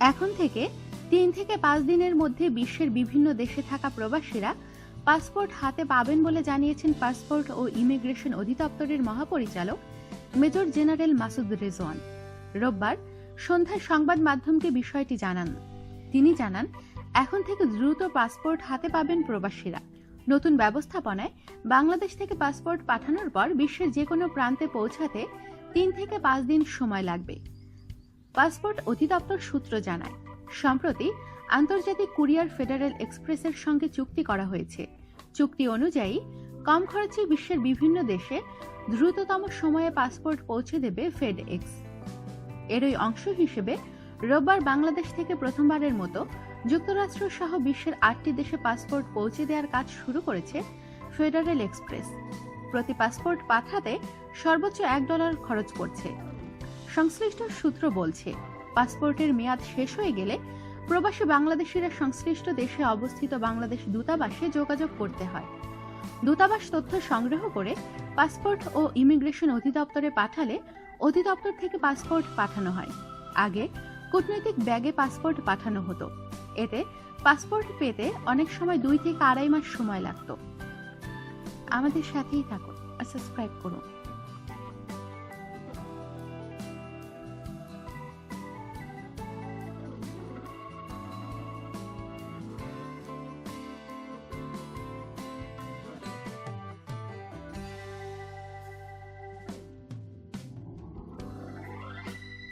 এখন থেকে তিন থেকে পাঁচ দিনের মধ্যে বিশ্বের বিভিন্ন দেশে থাকা প্রবাসীরা পাসপোর্ট হাতে পাবেন বলে জানিয়েছেন পাসপোর্ট ও ইমিগ্রেশন অধিদপ্তরের মহাপরিচালক মেজর জেনারেল মাসুদ রেজওয়ান। রোববার সন্ধ্যায় সংবাদ মাধ্যমকে বিষয়টি জানান। তিনি জানান, এখন থেকে দ্রুত পাসপোর্ট হাতে পাবেন প্রবাসীরা। নতুন ব্যবস্থাপনায় বাংলাদেশ থেকে পাসপোর্ট পাঠানোর পর বিশ্বের যে কোনো প্রান্তে পৌঁছাতে তিন থেকে পাঁচ দিন সময় লাগবে। পাসপোর্ট অধিদপ্তর সূত্র জানায়, সম্প্রতি আন্তর্জাতিক কুরিয়ার ফেডারেল এক্সপ্রেসের সঙ্গে চুক্তি করা হয়েছে। চুক্তি অনুযায়ী, কম খরচে বিশ্বের বিভিন্ন দেশে দ্রুততম সময়ে পাসপোর্ট পৌঁছে দেবে ফেড এক্স এরই অংশ হিসেবে, রোববার বাংলাদেশ থেকে প্রথমবারের মতো যুক্তরাষ্ট্র সহ বিশ্বের আটটি দেশে পাসপোর্ট পৌঁছে দেওয়ার কাজ শুরু করেছে ফেডারেল এক্সপ্রেস। প্রতি পাসপোর্ট পাঠাতে সর্বোচ্চ এক ডলার খরচ করছে সংশ্লিষ্ট সূত্র বলছে, পাসপোর্টের মেয়াদ শেষ হয়ে গেলে প্রবাসী বাংলাদেশিরা সংশ্লিষ্ট দেশে অবস্থিত বাংলাদেশ দূতাবাসে যোগাযোগ করতে হয়। দূতাবাস তথ্য সংগ্রহ করে পাসপোর্ট ও ইমিগ্রেশন অধিদপ্তরে পাঠালে অধিদপ্তর থেকে পাসপোর্ট পাঠানো হয়। আগে কূটনৈতিক ব্যাগে পাসপোর্ট পাঠানো হতো। এতে পাসপোর্ট পেতে অনেক সময় দুই থেকে আড়াই মাস সময় লাগত। আমাদের সাথেই থাকুন সাবস্ক্রাইব করুন।